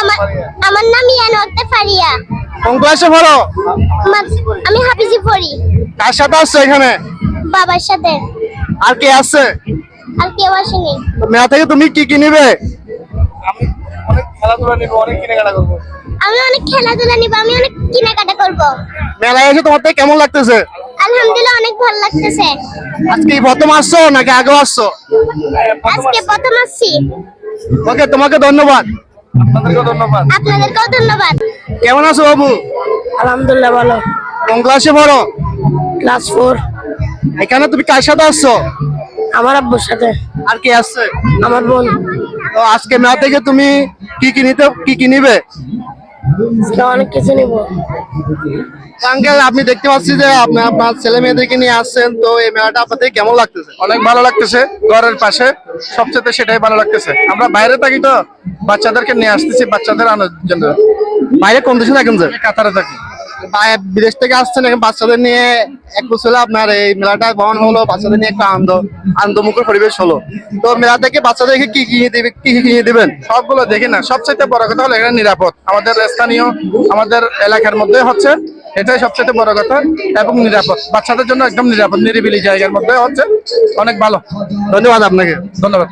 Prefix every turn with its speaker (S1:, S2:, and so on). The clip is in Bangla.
S1: আমার আমার নাম ইয়ানোতে ফারিয়া
S2: কোন ক্লাসে পড়ো?
S1: আমি হাফিজি পড়ি।
S2: কার সাথে আসছো এখানে?
S1: বাবার সাথে।
S2: আর কে আছে?
S1: আর কেউ আসেনি।
S2: তো মেলা থেকে তুমি কি কি নিবে?
S1: আমি অনেক খেলাধুলা নিব আমি অনেক কেনাকাটা করব।
S2: মেলায় এসে তোমার কেমন লাগতেছে?
S1: আলহামদুলিল্লাহ অনেক ভালো লাগতেছে।
S2: আজকে প্রথম আসছো নাকি আগে আসছো?
S1: আজকে প্রথম আসছি।
S2: ওকে তোমাকে ধন্যবাদ।
S1: আপনাদেরকেও ধন্যবাদ।
S2: কেমন আছো বাবু?
S3: আলহামদুলিল্লাহ ভালো।
S2: কোন ক্লাসে পড়ো?
S3: Class four.
S2: এখানে তুমি কার সাথে আসছো?
S3: আমার আব্বুর সাথে।
S2: আর কে আসছে?
S3: আমার বোন।
S2: তো আজকে মেলা থেকে তুমি কি কি নিতে কি কি নিবে?
S3: অনেক কিছু নিব।
S2: আঙ্কেল আপনি দেখতে পাচ্ছি যে আপনি আপনার ছেলে মেয়েদেরকে নিয়ে আসছেন তো এই মেলাটা আপনাদের কেমন লাগতেছে?
S4: অনেক ভালো লাগতেছে ঘরের পাশে। সবচেয়ে সেটাই ভালো লাগতেছে। আমরা বাইরে থাকি তো বাচ্চাদেরকে নিয়ে আসতেছি বাচ্চাদের আনার জন্য।
S2: বাইরে কোন দেশে থাকেন যে
S4: কাতারে থাকি।
S2: বিদেশ থেকে আসছেন বাচ্চাদের নিয়ে এক বছর আপনার এই মেলাটা বহন হলো, বাচ্চাদের নিয়ে একটা আনন্দ, আনন্দমুখর পরিবেশ হলো। তো মেলা থেকে বাচ্চাদেরকে কি কিনে দিবে, কি কি কিনে দিবেন?
S4: সবগুলো দেখি না। সবচেয়ে বড় কথা হলো এখানে নিরাপদ। আমাদের স্থানীয়, আমাদের এলাকার মধ্যে হচ্ছে, এটাই সবচেয়ে বড় কথা, এবং নিরাপদ। বাচ্চাদের জন্য একদম নিরাপদ, নিরিবিলি জায়গার মধ্যে হচ্ছে, অনেক ভালো।
S2: ধন্যবাদ আপনাকে।
S4: ধন্যবাদ।